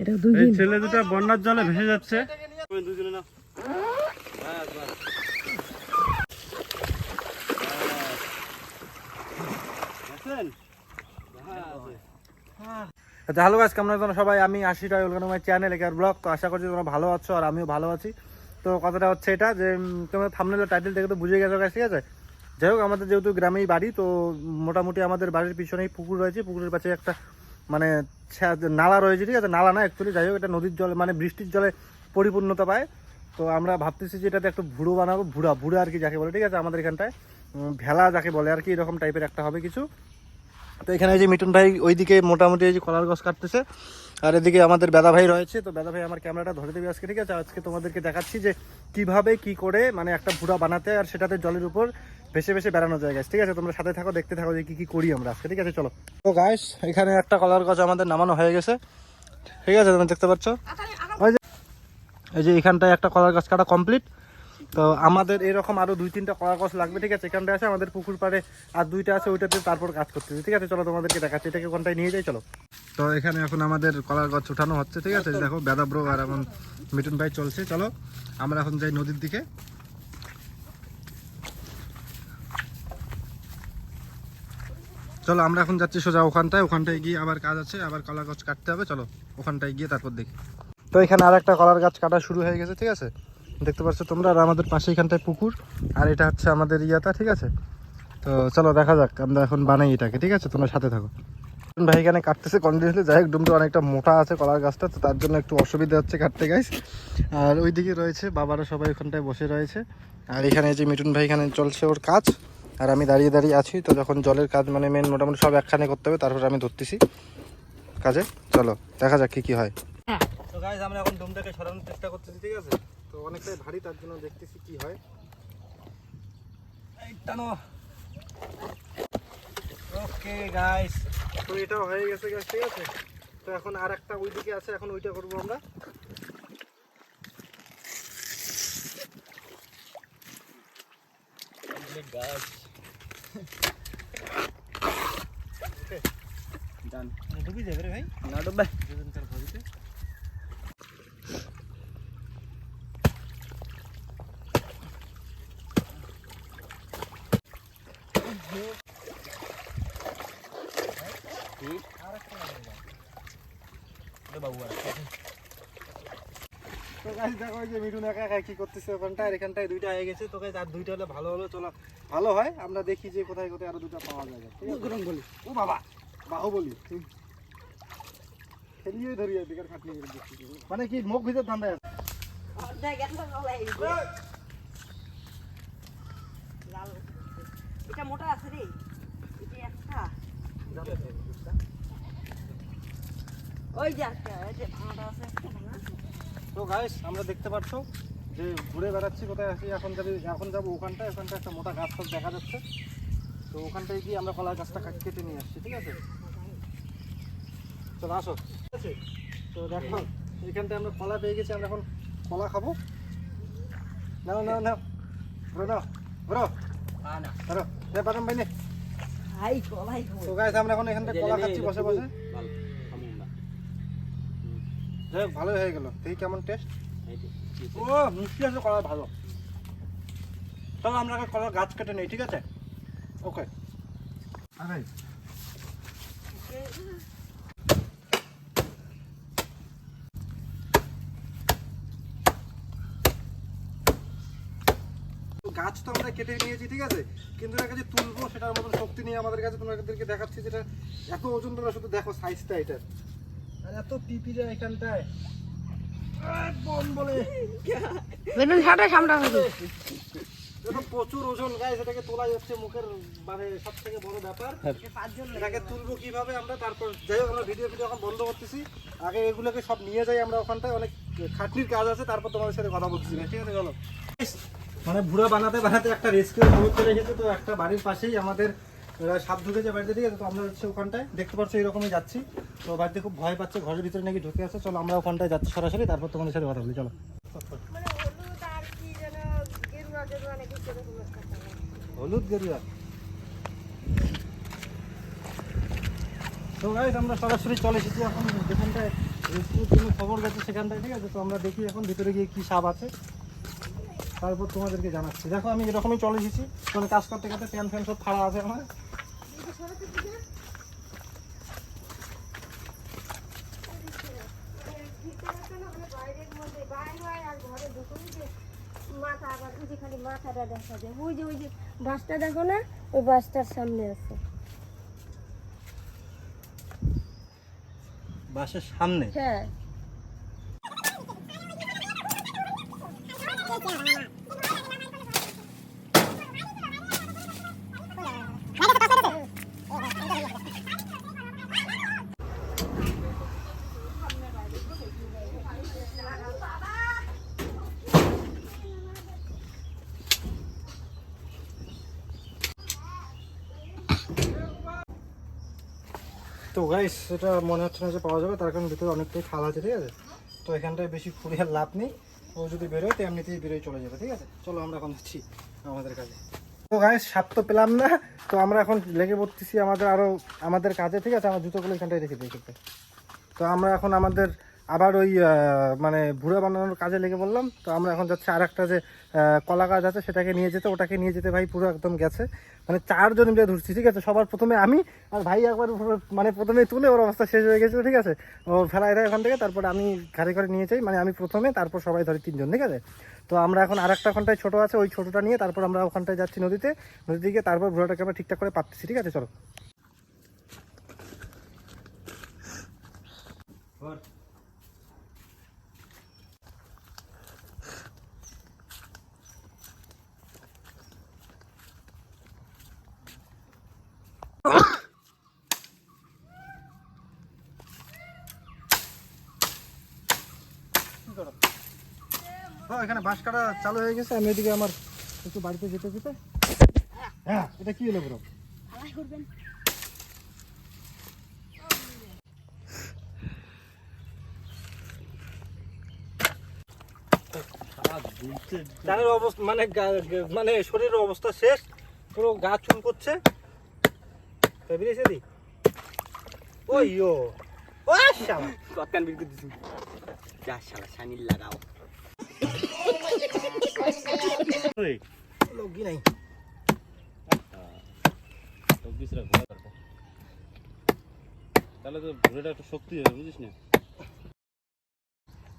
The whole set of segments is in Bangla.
এটা দুই দিন ছেলে দুটো বন্যার জলে ভেসে যাচ্ছে। দুজনে না আচ্ছা হ্যালো গাছ কেমন আছো তোমরা সবাই? আমি আশি টাই মাই চ্যানেল একার ব্লগ তো আশা করছি তোমরা ভালো আছো আর আমিও ভালো আছি। তো কথাটা হচ্ছে এটা যে তোমরা থামনেল টাইটেল দেখে তো বুঝে গেছো গাছ ঠিক আছে? যাই হোক আমাদের যেহেতু গ্রামেই বাড়ি তো মোটামুটি আমাদের বাড়ির পিছনেই পুকুর রয়েছে। পুকুরের পাশে একটা মানে নালা রয়েছে, ঠিক আছে? নালা না অ্যাকচুয়ালি যাই হোক, এটা নদীর জলে মানে বৃষ্টির জলে পরিপূর্ণতা পায়। তো আমরা ভাবতেছি যে এটাতে একটু ভুড়ো বানাবো, ভুড়া ভুড়া আর কি যাকে বলে, ঠিক আছে? আমাদের এখানটায় ভেলা যাকে বলে আর কি, এরকম টাইপের একটা হবে কিছু। তো এখানে এই যে মিটুন ভাই ওইদিকে মোটামুটি এই যে কলার গাছ কাটতেছে। আর এদিকে আমাদের বেদা ভাই রয়েছে তো বেদা ভাই আমার ক্যামেরাটা ধরে দেবে আজকে ঠিক আছে? আজকে তোমাদেরকে দেখাচ্ছি যে কীভাবে কি করে মানে একটা ভুড়া বানাতে আর সেটাতে জলের উপর ভেসে ভেসে বেড়ানো যায় গাছ ঠিক আছে? তোমরা সাথে থাকো দেখতে থাকো যে কি কি করি আমরা আজকে ঠিক আছে? চলো। তো গাছ এখানে একটা কলার গাছ আমাদের নামানো হয়ে গেছে ঠিক আছে? তুমি দেখতে পাচ্ছ? ওই যে এই যে এখানটায় একটা কলার গাছ কাটা কমপ্লিট তো আমাদের এরকম আরও দুই তিনটা কলা গাছ লাগবে, ঠিক আছে? এখানটা আছে, আমাদের পুকুর পাড়ে আর দুইটা আছে ওইটাতে তারপর কাজ করতেছি ঠিক আছে? চলো তোমাদেরকে দেখাচ্ছি। এটাকে কোনটায় নিয়ে যাই? চলো। তো এখানে এখন আমাদের কলার গাছ উঠানো হচ্ছে, ঠিক আছে? দেখো ব্রো আর এখন মিটুন ভাই চলছে। চলো, আমরা এখন যাই নদীর দিকে। চলো, আমরা এখন যাচ্ছি সোজা ওখানটায়। ওখানটায় গিয়ে আবার কাজ আছে, আবার কলা গাছ কাটতে হবে। চলো, ওখানটায় গিয়ে তারপর দেখি। তো এখানে আর একটা কলার গাছ কাটা শুরু হয়ে গেছে, ঠিক আছে? দেখতে পাচ্ছ তোমরা আর আমাদের পাশে এখানটায় পুকুর আর এটা হচ্ছে আমাদের ইয়াটা ঠিক আছে? তো চলো দেখা যাক আমরা এখন বানাই এটাকে ঠিক আছে? তোমরা সাথে থাকো। ভাই এখানে কাটতেছে কন্টিনিউসলি যাই হোক ডুমটা অনেকটা মোটা আছে কলার গাছটা তো তার জন্য একটু অসুবিধা হচ্ছে কাটতে গাইস আর ওইদিকে রয়েছে বাবারা সবাই ওখানটায় বসে রয়েছে। আর এখানে যে মিটুন ভাই এখানে চলছে ওর কাজ আর আমি দাঁড়িয়ে দাঁড়িয়ে আছি তো যখন জলের কাজ মানে মেন মোটামুটি সব একখানে করতে হবে তারপর আমি ধরতেছি। কাজে চলো দেখা যাক কি কি হয়। তো গাইস আমরা এখন ডুমটাকে সরানোর চেষ্টা করতেছি ঠিক আছে? তো অনেকটাই ভারী তার জন্য দেখতেছি কি হয়। ওকে গাইস তো এটাও হয়ে গেছে ঠিক আছে? তো এখন আর একটা ওইদিকে আছে এখন ওইটা করব আমরা। ডুবি যাবে রে ভাই। না ডুববে। দুজন চার ভরিতে তো গাছ দেখো এই যে মিঠুন একা একা কি করতেছে আর এখানটায় দুইটা হয়ে গেছে। তো গাছ আর দুইটা হলে ভালো হলো চলো। ভালো হয় আমরা দেখি যে কোথায় কোথায় আরও দুটো পাওয়া যায়। ঠিক আছে? বলি। ও বাবা খেলিয়ে খাটনি মানে কি মুখ ভিতর ধান্দায় আছে? এটা মোটা আছে রে। এটা একটা। ওই যে একটা এই যে ভাঙাটা আছে। তো গাইস আমরা দেখতে পাচ্ছ যে ঘুরে বেড়াচ্ছি কোথায় আছি এখন যাবি এখন যাব ওখানটায় ওখানটা একটা মোটা গাছ ফাছ দেখা যাচ্ছে। তো ওখানটায় গিয়ে আমরা কলার গাছটা কেটে নিয়ে আসছি ঠিক আছে? চলো আসো। ঠিক আছে? তো দেখো এখানটায় আমরা কলা পেয়ে গেছি আমরা এখন কলা খাব। নাও নাও নাও। ব্রো নাও ব্রো ব্রো নে। পাঠাম ভাই নে তো গাইস আমরা এখন এখানটায় কলা খাচ্ছি বসে বসে। যাই হোক ভালোই হয়ে গেল। দেখি কেমন টেস্ট ও মিষ্টি আছে কলা ভালো। চলো আমরা আগে কলার গাছ কেটে নেই ঠিক আছে? ওকে। আরে। গাছ তো আমরা কেটে নিয়েছি ঠিক আছে? কিন্তু এটাকে যে তুলবো সেটার মতন শক্তি নিয়ে আমাদের কাছে। তোমাদেরকে দেখাচ্ছি যেটা এত ওজন তোমরা শুধু দেখো সাইজটা এটার আর এত পিপিরা এখানটায়। বন বলে। বেলুন ছাড়া সামটা প্রচুর ওজন। গায়ে সেটাকে তোলা যাচ্ছে মুখের মানে সব থেকে বড় ব্যাপার। এটাকে তুলবো কীভাবে আমরা? তারপর যাই হোক আমরা ভিডিও ভিডিও এখন বন্ধ করতেছি। আগে এগুলোকে সব নিয়ে যাই আমরা ওখানটায়। অনেক খাটনির কাজ আছে তারপর তোমাদের সাথে কথা বলতেছি ঠিক আছে চলো। মানে বুড়া বানাতে বানাতে একটা রেস্কিউ মুভ রেখেছে তো একটা বাড়ির পাশেই আমাদের আহ, সাপ ঢুকেছে বাড়িতে ঠিক আছে? তো আমরা হচ্ছে ওখানটায়। দেখতে পাচ্ছ এরকমই যাচ্ছি। তো বাড়িতে খুব ভয় পাচ্ছে ঘরের ভিতরে নাকি ঢুকে আছে। চলো আমরা ওখানটায় যাচ্ছি সরাসরি তারপর তোমাদের সাথে কথা বলি চলো। মানে হলুদ গেরুয়া তো গাইজ আমরা সরাসরি চলে এসেছি এখন যেখানটায় রেস্কিউর জন্য খবর গেছে সেখানটায় ঠিক আছে? তো আমরা দেখি এখন ভিতরে গিয়ে কী সাপ আছে। তারপর তোমাদেরকে জানাচ্ছি। দেখো আমি এরকমই চলে এসেছি। কোনো কাজ করতে করতে ফ্যান ফ্যান সব ফাড়া আছে আমার। মাথাটা দেখা যায় ওই যে ওই যে বাসটা দেখো না ওই বাসটার সামনে আছে বাসের সামনে? হ্যাঁ। তো গাইস সেটা মনে হচ্ছে না যে পাওয়া যাবে, তার কারণ ভিতরে অনেকটাই খাল আছে, ঠিক আছে? তো এখানটায় বেশি ফুরিয়ার আর লাভ নেই। ও যদি বেরোয়, তো এমনিতেই বেরোয় চলে যাবে, ঠিক আছে? চলো আমরা এখন যাচ্ছি আমাদের কাজে। তো গাইস সাপ তো পেলাম না। তো আমরা এখন লেগে পড়তেছি আমাদের আরও আমাদের কাজে, ঠিক আছে? আমার জুতোগুলো এখানটায় রেখে ক্ষেত্রে তো আমরা এখন আমাদের আবার ওই মানে ভুড়া বানানোর কাজে লেগে বললাম তো আমরা এখন যাচ্ছি আর একটা যে কলা গাছ আছে, সেটাকে নিয়ে যেতে, ওটাকে নিয়ে যেতে ভাই পুরো একদম গেছে। মানে চারজন মিলে ধরছি, ঠিক আছে? সবার প্রথমে আমি আর ভাই একবার মানে প্রথমে তুলে ওর অবস্থা শেষ হয়ে গেছিল, ঠিক আছে? ও ফেলাই দেয় ওখান থেকে, তারপর আমি ঘাড়ে ঘরে নিয়ে যাই। মানে আমি প্রথমে, তারপর সবাই ধরে তিনজন, ঠিক আছে? তো আমরা এখন আর একটা ওখানটায় ছোটো আছে, ওই ছোটোটা নিয়ে তারপর আমরা ওখানটায় যাচ্ছি নদীতে। নদীতে গিয়ে তারপর ভুড়াটাকে আমরা ঠিকঠাক করে পাচ্ছি ঠিক আছে? চলো ও এখানে বাঁশ কাটা চালু হয়ে গেছে আমি এদিকে আমার একটু বাড়িতে যেতে যেতে। হ্যাঁ এটা কি হলো ব্রো চালের অবস্থা মানে মানে শরীরের অবস্থা শেষ পুরো গা চুল করছে। তো বেরিয়েছে দি। ওই ও ও শালা। কতকান বিল দিছি যা শালা শানিল লাগাও। লগি নাই তাহলে তো ঘুরেটা একটু শক্তি হবে বুঝিস না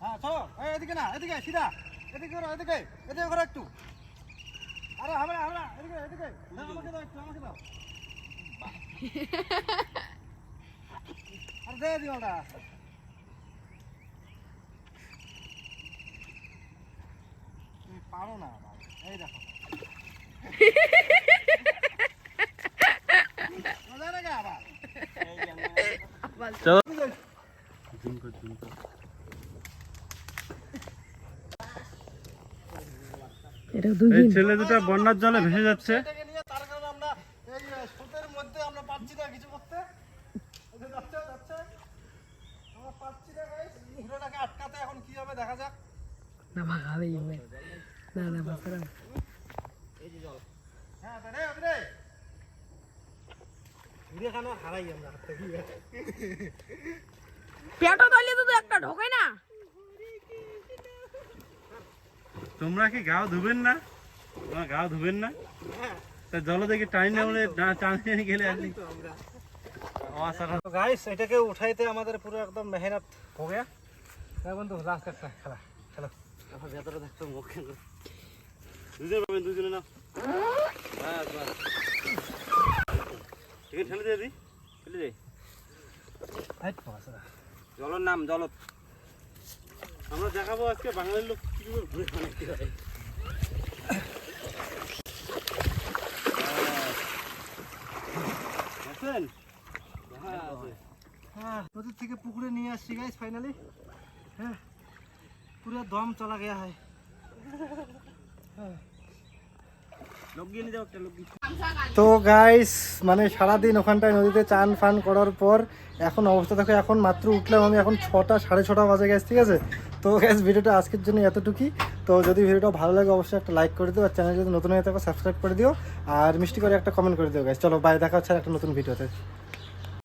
হ্যাঁ চলো এদিকে না এদিকে সিধা এদিকে করো এদিকে এদিকে করো একটু আরে হবে না এদিকে এদিকে না, আমাকে দাও একটু আমাকে দাও আরে দে দিও পারো না এই দেখো। ছেলে দুটো বন্যার জলে ভেসে যাচ্ছে। এটাকে নিয়ে তার কারণে আমরা এই স্রোতের মধ্যে আমরা পাচ্ছি না কিছু করতে। এই যে যাচ্ছে যাচ্ছে। আমরা পাচ্ছি না আটকাতে এখন কি হবে দেখা যাক। না ভাগাবেই না না ভাষা পেটো ধরলে তো একটা ঢোকে না। তোমরা কি গাও ধুবেন না? তোমরা গাও ধুবেন না? তা জল দেখে টাইম না হলে টানে গেলে আপনি গাইস এটাকে উঠাইতে আমাদের পুরো একদম মেহনত হয়ে গেল বন্ধু লাস্ট একটা খেলা খেলো। ভেতরে দেখতো মুখ দুজনে পাবেন দুজনে না হ্যাঁ ঠেলে দিয়ে দি ঠেলে দে। জলর নাম জলত আমরা দেখাবো আজকে বাঙালির লোক কীভাবে ঘুরে বানাইতে হয়। হ্যাঁ, হ্যাঁ নদীর থেকে পুকুরে নিয়ে আসছি গাইস ফাইনালি হ্যাঁ পুরো দম চলা গয়া হয়। তো গাইস মানে সারাদিন ওখানটায় নদীতে চান ফান করার পর এখন অবস্থা দেখো, এখন মাত্র উঠলাম আমি, এখন ছটা, সাড়ে ছটা বাজে গেছে ঠিক আছে? তো গ্যাস ভিডিওটা আজকের জন্য এতটুকুই। তো যদি ভিডিওটা ভালো লাগে, অবশ্যই একটা লাইক করে দিও, আর চ্যানেল যদি নতুন হয়ে থাকো সাবস্ক্রাইব করে দিও, আর মিষ্টি করে একটা কমেন্ট করে দিও গাইস চলো বাই দেখা হচ্ছে একটা নতুন ভিডিওতে।